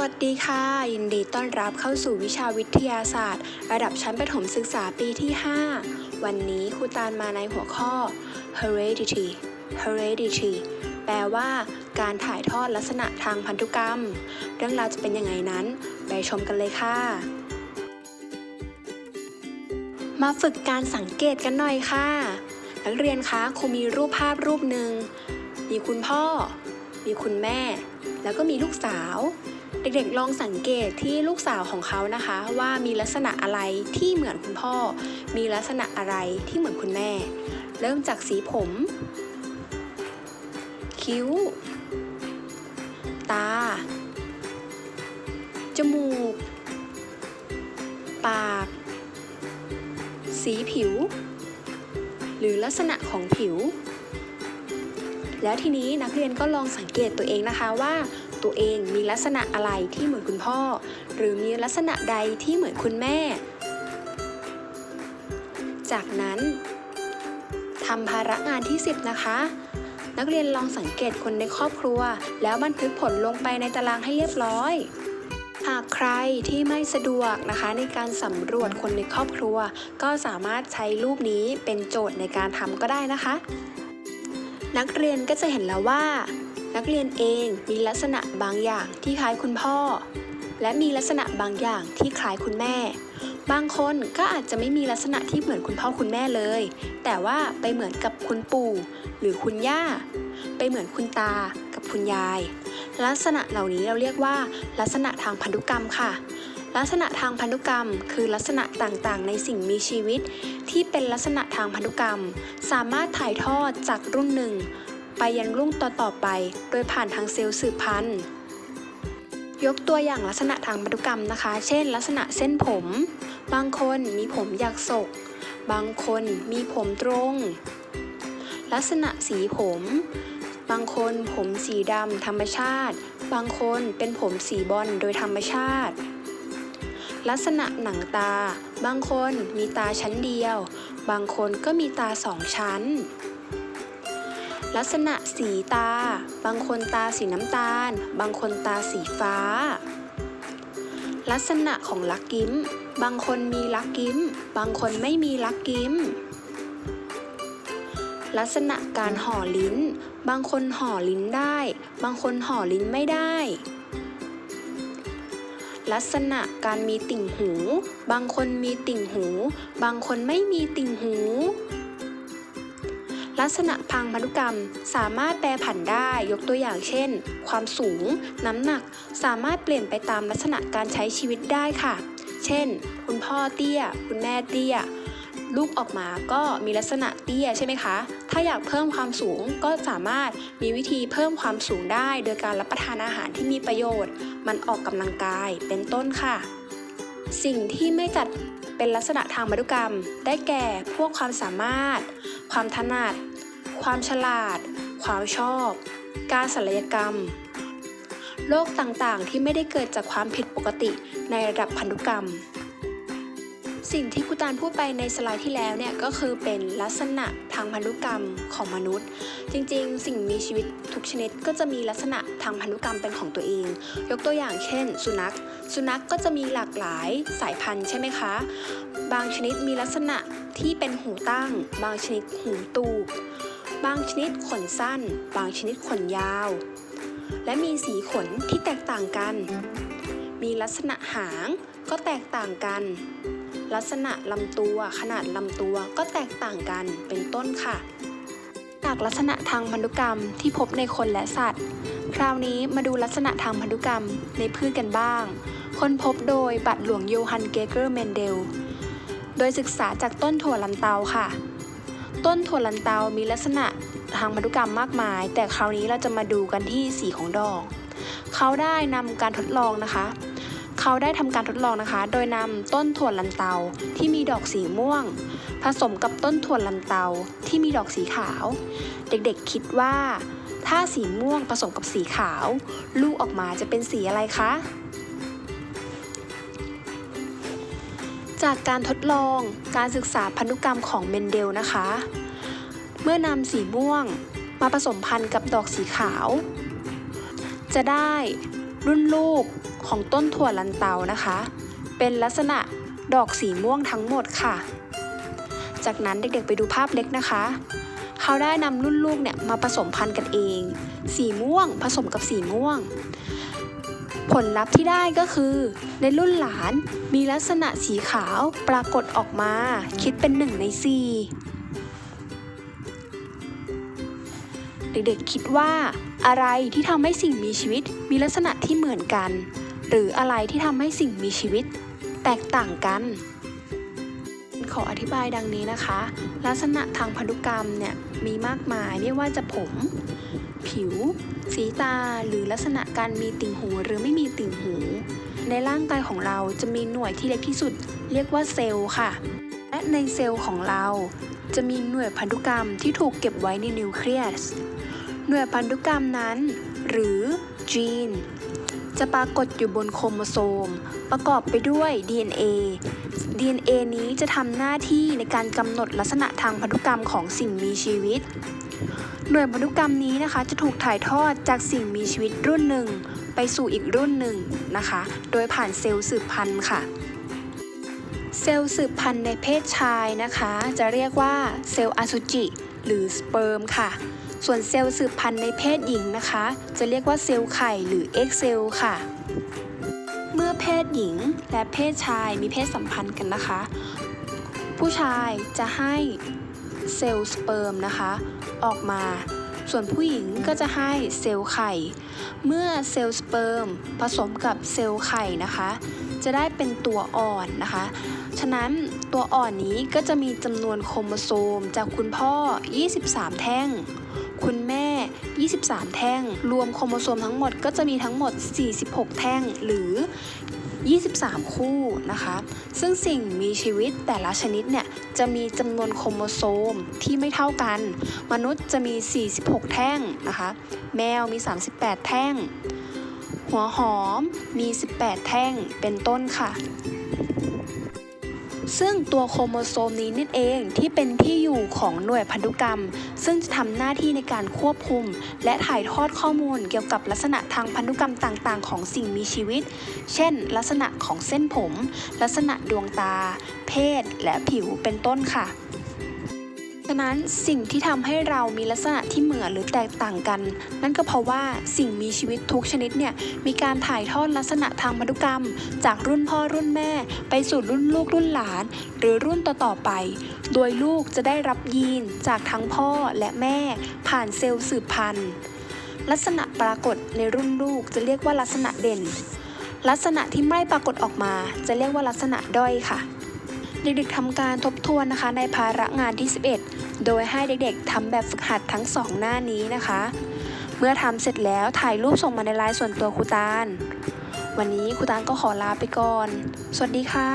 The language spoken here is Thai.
วัสดีค่ะ ยินดีต้อนรับเข้าสู่วิชาวิทยาศาสตร์ ระดับชั้นประถมศึกษาปีที่ 5 วันนี้ครูตาลมาในหัวข้อ heredity heredity แปลว่าการถ่ายทอดลักษณะทางพันธุกรรม เรื่องราวจะเป็นยังไงนั้น ไปชมกันเลยค่ะ มาฝึกการสังเกตกันหน่อยค่ะ นักเรียนคะครูมีรูปภาพรูปหนึ่งมีคุณพ่อ มีคุณแม่ แล้วก็มีลูกสาว เด็กๆลองสังเกตที่ลูกสาวของเขานะคะ ว่ามีลักษณะอะไรที่เหมือนคุณพ่อ มีลักษณะอะไรที่เหมือนคุณแม่ เริ่มจากสีผม คิ้ว ตา จมูก ปาก สีผิว หรือลักษณะของผิว แล้วทีนี้นักเรียนก็ลองสังเกตตัวเองนะคะว่า ตัวเองมีลักษณะอะไรที่เหมือนคุณพ่อ หรือมีลักษณะใดที่เหมือนคุณแม่ จากนั้นทำภาระงานที่ 10 นะคะ นักเรียนลองสังเกตคนในครอบครัว แล้วบันทึกผลลงไปในตารางให้เรียบร้อยหากใครที่ไม่สะดวกนะคะในการสำรวจคนในครอบครัว ก็สามารถใช้รูปนี้เป็นโจทย์ในการทำก็ได้นะคะ นักเรียนก็จะเห็นแล้วว่า นักเรียนเองมีลักษณะบางอย่างที่คล้ายคุณพ่อ และมีลักษณะบางอย่างที่คล้ายคุณแม่ บางคนก็อาจจะไม่มีลักษณะที่เหมือนคุณพ่อคุณแม่เลย แต่ว่าไปเหมือนกับคุณปู่ หรือคุณย่า ไปเหมือนคุณตากับคุณยาย ลักษณะเหล่านี้เราเรียกว่า ลักษณะทางพันธุกรรมค่ะลักษณะทางพันธุกรรม คือลักษณะต่างๆ ในสิ่งมีชีวิต ที่เป็นลักษณะทางพันธุกรรม สามารถถ่ายทอดจากรุ่นหนึ่ง ไปยังรุ่นต่อๆไป โดยผ่านทางเซลล์สืบพันธุ์ ยกตัวอย่างลักษณะทางพันธุกรรมนะคะ เช่น ลักษณะเส้นผม บางคนมีผมหยักศก บางคนมีผมตรง ลักษณะสีผม บางคนผมสีดำธรรมชาติ บางคนเป็นผมสีบอลโดยธรรมชาติลักษณะหนังตา บางคนมีตาชั้นเดียว บางคนก็มีตาสองชั้น ลักษณะสีตา บางคนตาสีน้ำตาล บางคนตาสีฟ้า ลักษณะของลักยิ้ม บางคนมีลักยิ้ม บางคนไม่มีลักยิ้ม ลักษณะการห่อลิ้น บางคนห่อลิ้นได้ บางคนห่อลิ้นไม่ได้ ลักษณะการมีติ่งหู บางคนมีติ่งหู บางคนไม่มีติ่งหู ลักษณะพังพันธุกรรมสามารถแปรผันได้ยกตัวอย่างเช่น ความสูง น้ำหนักสามารถเปลี่ยนไปตามลักษณะการใช้ชีวิตได้ค่ะ เช่น คุณพ่อเตี้ย คุณแม่เตี้ย ลูกออกมาก็มีลักษณะเตี้ยใช่ไหมคะ ถ้าอยากเพิ่มความสูงก็สามารถมีวิธีเพิ่มความสูงได้ โดยการรับประทานอาหารที่มีประโยชน์ มันออกกำลังกายเป็นต้นค่ะ สิ่งที่ไม่จัดเป็นลักษณะทางพันธุกรรม ได้แก่พวกความสามารถ ความถนัด ความฉลาด ความชอบ การศัลยกรรม โรคต่างๆ ที่ไม่ได้เกิดจากความผิดปกติในระดับพันธุกรรม สิ่งที่ครูตาลพูดไปในสไลด์ที่แล้วเนี่ยก็คือเป็นลักษณะทางพันธุกรรมของมนุษย์ จริงๆ สิ่งมีชีวิตทุกชนิดก็จะมีลักษณะทางพันธุกรรมเป็นของตัวเอง ยกตัวอย่างเช่น สุนัข สุนัขก็จะมีหลากหลายสายพันธุ์ใช่ไหมคะ บางชนิดมีลักษณะที่เป็นหูตั้ง บางชนิดหูตูบ บางชนิดขนสั้น บางชนิดขนยาว และมีสีขนที่แตกต่างกัน มีลักษณะหางก็แตกต่างกัน ลักษณะลำตัวขนาดลำตัวก็แตกต่างกันเป็นต้นค่ะ จากลักษณะทางพันธุกรรมที่พบในคนและสัตว์ คราวนี้มาดูลักษณะทางพันธุกรรมในพืชกันบ้าง ค้นพบโดยบัตรหลวงโยฮันเกเกอร์เมนเดล โดยศึกษาจากต้นถั่วลันเตาค่ะ ต้นถั่วลันเตามีลักษณะทางพันธุกรรมมากมาย แต่คราวนี้เราจะมาดูกันที่สีของดอก เขาได้นำการทดลองนะคะ เขาได้ทำการทดลองนะคะ โดยนำต้นถั่วลันเตาที่มีดอกสีม่วง ผสมกับต้นถั่วลันเตาที่มีดอกสีขาว เด็กๆคิดว่า ถ้าสีม่วงผสมกับสีขาว ลูกออกมาจะเป็นสีอะไรคะ จากการทดลองการศึกษาพันธุกรรมของเมนเดลนะคะ เมื่อนำสีม่วงมาผสมพันธุ์กับดอกสีขาว จะได้รุ่นลูกของต้นถั่วลันเตานะคะ เป็นลักษณะดอกสีม่วงทั้งหมดค่ะ จากนั้นเด็กๆไปดูภาพเล็กนะคะ เขาได้นำรุ่นลูกเนี่ยมาผสมพันธุ์กันเอง สีม่วงผสมกับสีม่วง ผลลัพธ์ที่ได้ก็คือ ในรุ่นหลานมีลักษณะสีขาวปรากฏออกมา คิดเป็นหนึ่งในสี่เด็กๆคิดว่า อะไรที่ทำให้สิ่งมีชีวิตมีลักษณะที่เหมือนกัน หรืออะไรที่ทำให้สิ่งมีชีวิต แตกต่างกันขออธิบายดังนี้นะคะ ลักษณะทางพันธุกรรมเนี่ยมีมากมายไม่ว่าจะผม ผิว สีตา หรือลักษณะการมีติ่งหูหรือไม่มีติ่งหู ในร่างกายของเราจะมีหน่วยที่เล็กที่สุด เรียกว่าเซลล์ค่ะ และในเซลล์ของเรา จะมีหน่วยพันธุกรรมที่ถูกเก็บไว้ในนิวเคลียส หน่วยพันธุกรรมนั้น หรือจีน จะปรากฏอยู่บนโครโมโซม ประกอบไปด้วย DNA DNA นี้จะทำหน้าที่ในการกำหนดลักษณะทางพันธุกรรมของสิ่งมีชีวิต หน่วยพันธุกรรมนี้นะคะจะถูกถ่ายทอดจากสิ่งมีชีวิตรุ่นหนึ่ง ไปสู่อีกรุ่นหนึ่งนะคะ โดยผ่านเซลล์สืบพันธุ์ค่ะ เซลล์สืบพันธุ์ในเพศชายนะคะ จะเรียกว่าเซลล์อสุจิ หรือสเปิร์มค่ะ ส่วนเซลล์สืบพันธุ์ในเพศหญิงนะคะ จะเรียกว่าเซลล์ไข่หรือเอ็กเซลล์ค่ะเมื่อเพศหญิงและเพศชายมีเพศสัมพันธ์กันนะคะ ผู้ชายจะให้ เซลล์สเปิร์มนะคะ ออกมา ส่วนผู้หญิงก็จะให้เซลล์ไข่ เมื่อเซลล์สเปิร์มผสมกับเซลล์ไข่นะคะ จะได้เป็นตัวอ่อนนะคะ ฉะนั้นตัวอ่อนนี้ก็จะมีจำนวนโครโมโซมจากคุณพ่อ 23 แท่ง คุณแม่ 23 แท่ง รวมโครโมโซมทั้งหมดก็จะมีทั้งหมด 46 แท่งหรือ23 คู่นะคะ ซึ่งสิ่งมีชีวิตแต่ละชนิดเนี่ย จะมีจำนวนโครโมโซมที่ไม่เท่ากัน มนุษย์จะมี 46 แท่งนะคะ แมวมี 38 แท่ง หัวหอมมี 18 แท่งเป็นต้นค่ะ ซึ่งตัวโครโมโซมนี้นั่นเองที่เป็นที่อยู่ของหน่วยพันธุกรรม ซึ่งจะทำหน้าที่ในการควบคุม และถ่ายทอดข้อมูลเกี่ยวกับลักษณะทางพันธุกรรมต่างๆ ของสิ่งมีชีวิต เช่น ลักษณะของเส้นผม ลักษณะดวงตา เพศ และผิวเป็นต้นค่ะ ฉะนั้นสิ่งที่ทำให้เรามีลักษณะที่เหมือนหรือแตกต่างกัน นั่นก็เพราะว่าสิ่งมีชีวิตทุกชนิดเนี่ยมีการถ่ายทอดลักษณะทางพันธุกรรม จากรุ่นพ่อรุ่นแม่ ไปสู่รุ่นลูกรุ่นหลาน หรือรุ่นต่อๆไป โดยลูกจะได้รับยีนจากทั้งพ่อและแม่ ผ่านเซลล์สืบพันธุ์ ลักษณะปรากฏในรุ่นลูกจะเรียกว่าลักษณะเด่น ลักษณะที่ไม่ปรากฏออกมา จะเรียกว่าลักษณะด้อยค่ะ เด็กๆทำการทบทวนนะคะในภาระงานที่ 11 โดยให้เด็กๆทำแบบฝึกหัดทั้งสองหน้านี้นะคะ เมื่อทำเสร็จแล้วถ่ายรูปส่งมาในไลน์ส่วนตัวครูตาล วันนี้ครูตาลก็ขอลาไปก่อน สวัสดีค่ะ